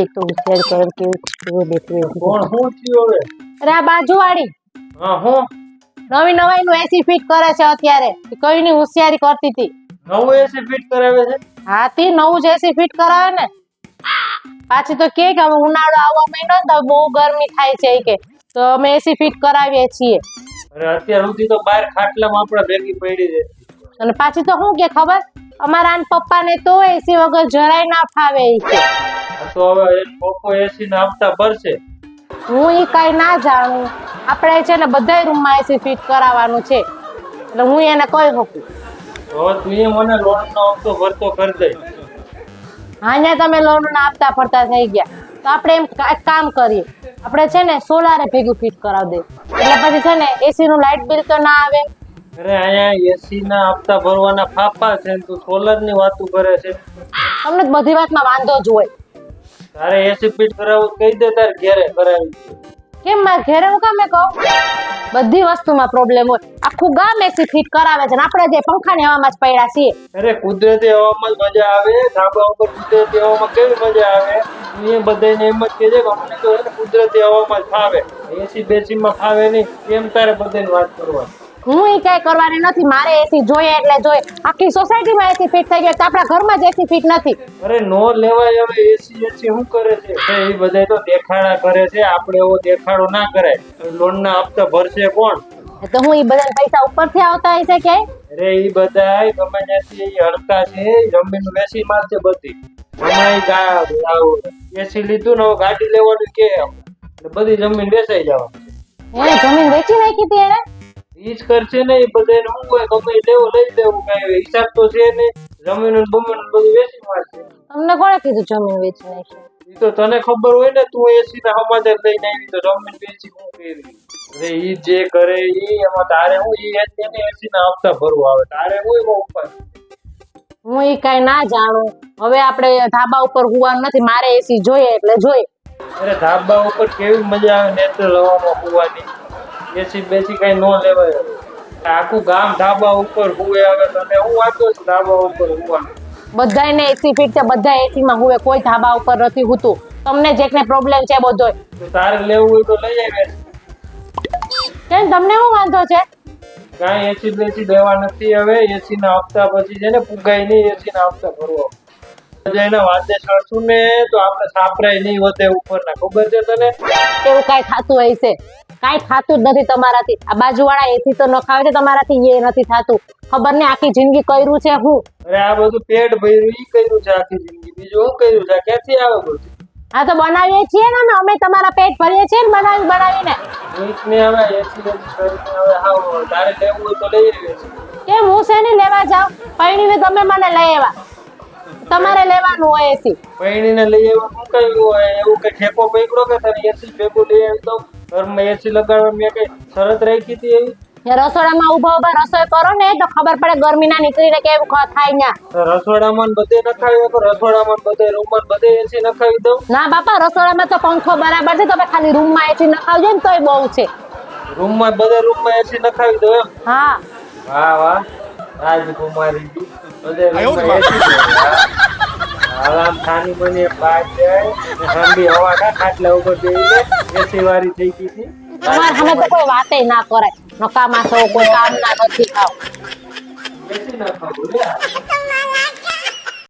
એક તો શેર કર કેવું કેવું દેખવે કોણ હું થયું હવે? અરે આ બાજુવાળી. હા હું? નવી નવાઈ નું એસી ફિટ કરે છે અત્યારે. કોઈ ની હોશિયારી કરતી હતી. નવું એસી ફિટ કરાવે છે? હા તી નવું જ એસી ફિટ કરાવે ને. પાછી તો કે કે હવે ઉનાળો આવવા માંડ્યો ને તો બહુ ગરમી થાય છે કે. તો અમે એસી ફિટ કરાવીએ છીએ. અરે અત્યાર સુધી તો બહાર ખાટલામાં આપણે ભેગી પડી છે. અને પાછી તો શું કે ખબર? અમારા આન પપ્પાને તો એસી વગર જરાય ના ફાવે તો હવે એ લોકો એસી ના હપ્તા ભરશે. હું ઈ કાંઈ ના જાણું. આપણે છે ને બધાય રૂમમાં એસી ફિટ કરાવવાનું છે. એટલે હું એને કહી શકું. તો તું મને લોન નો હપ્તો ભરતો કરી દે. હા તમે લોન ના આપતા ફરતા થઈ ગયા. તો આપણે એમ કામ કરીએ. આપણે છે ને સોલારે ભેગું ફિટ કરાવી દે. એટલે પછી છે ને એસી નું લાઇટ બિલ તો ના આવે. અરે અહીંયા એસી ના હપ્તા ભરવાના ફાફા છે ને તું સોલરની વાતો કરે છે. તમને તો બધી વાતમાં વાંધો જ હોય. તારે એસી ફિટ કરાવવું કહી દે તાર ઘેરે કરાવી કેમ માં ઘેરે હું કામે કહું? બધી વસ્તુમાં પ્રોબ્લેમ હોય. આખું ગામ એસી ફિટ કરાવે છે ને આપણે જે પંખાની હવામાં જ પડ્યા છીએ. અરે કુદરતી હવામાં જ મજા આવે ધાબા ઉપર કુદરતી હવામાં કેવી મજા આવે? એ બધાને એમ જ કહે છે કે અમને તો કુદરતી હવામાં જ ફાવે. એસી બેસી માં ફાવે નહીં કેમ તારે બધાની વાત કરવા હું એ કઈ કરવાની નથી મારે એસી જોઈએ એટલે જોઈએ. આખી સોસાયટીમાં એસી ફિટ થઈ ગઈ તો આપણા ઘરમાં જ એસી ફિટ નથી. અરે નો લેવાય હવે એસી એસી શું કરે છે? એ બધા તો દેખાડા કરે છે આપણે એવો દેખાડો ના કરાય. લોન ના હપ્તા ભરશે કોણ? તો હું ઈ બધા પૈસા ઉપરથી આવતા હશે ક્યાંય? અરે એ બધા ગમે ત્યાંથી હડકા છે જમીન વેસી મારશે બધી. એસી લીધું ને ગાડી લેવાનું કે બધી જમીન વેચાઈ જવા જમીન વેચી નાખી હતી એને ઈ જ કરશે ને એ બધાને શું હોય ગમે લેવું લઈ લેવું કઈ હિસાબ તો છે નહીં. જમીન બમીન બધું વેચી મારશે. તમને કોણે કીધું જમીન વેચી નાખી? એ તો તને ખબર હોય ને તું એસી ના સમાચાર લઈને આવી તો જમીન વેચી હું કરી? અરે ઈ જે કરે ઈ એમાં તારે હું ઈ એને એસી ના હપ્તા ભરવા આવે. તારે હું એમાં ઉપર હું ઈ કઈ ના જાણું. હવે આપણે ધાબા ઉપર હોવાનું નથી મારે એસી જોઈએ એટલે જોઈએ. અરે ધાબા ઉપર કેવી મજા આવે નેચરલ હવામાં હોવાની. એસી બેસી કઈ ન લેવાય. આખું ગામ ધાબા ઉપર હુએ આવે તને હું વાંચો ધાબા ઉપર હુવાનું. બધાયને એસી ફીટ છે બધા એસી માં હુએ કોઈ ધાબા ઉપર નથી હુતું. તમને જેકને પ્રોબ્લેમ છે બધો તારે લેવું હોય તો લઈ આવે કેમ તમને શું વાંધો છે? કાંઈ એસી બેસી દેવા નથી હવે એસી ના હપ્તા પછી છે ને પુગાય નહીં એસી ના હપ્તા ભરવા. જઈને વાદે ચડશું ને તો આપણે સાપરાય નહીં વધે ઉપરના. ખબર છે તને? એવું કાંઈ થતું હશે? કાંઈ થતું જ નથી તમારાથી. આ બાજુવાળા એસી તો નખાવે છે તમારાથી એ નથી થતું. ખબર ને આખી જિંદગી કર્યું છે હું? અરે આ બધું પેટ ભર્યું ઈ કર્યું છે આખી જિંદગી. બીજું હું કર્યું છે? ક્યાંથી આવે બધું? હા તો બનાવીએ છીએ ને અમે અમે તમારા પેટ ભરીએ છીએ ને બનાવી બનાવીને. ને હવે એસી કરીને હવે હાવ તારે લેવું હોય તો લઈ લેવે છે કેમ હું શેની લેવા જાઉં? પૈણીને તમે મને લઈ આવ્યા તમારે લેવાનું હોય એસી. પૈણીને લઈ આવ્યા શું કહ્યું હોય એવું કે ઠેકો પકડો કે તને એસી ભેગું લઈ આવી દઉં ઘરમાં એસી લગાડવા મેં કઈ શરત રાખી હતી એવી? રસોડામાં ઊભા ઊભા રસોઈ કરો ને તો ખબર પડે ગરમી ના નીકળીને કેવું ખ- થાય ને રસોડામાં ને બધે નખાવી આપો રસોડામાં ને બધે રૂમમાં ને બધે એસી નખાવી દઉં? ના બાપા રસોડામાં તો પંખો બરાબર છે તમે ખાલી રૂમમાં એસી નખાવજો ને તોય બહુ છે. રૂમમાં બધે રૂમમાં એસી નખાવી દઉં એમ? હા. વાહ વાહ. રાજકુમારી બધે રૂમમાં ખાની મને બાદ જાય ને ઠંડી હવા ના ખાટલા ઉપર બેસીને એસી વાળી થઈ ગઈ હતી. તમારે હમે તો કોઈ વાતે ના કરાય નકામા છો કોઈ કામ ના નથી ખાવ. એસી નખાવું લે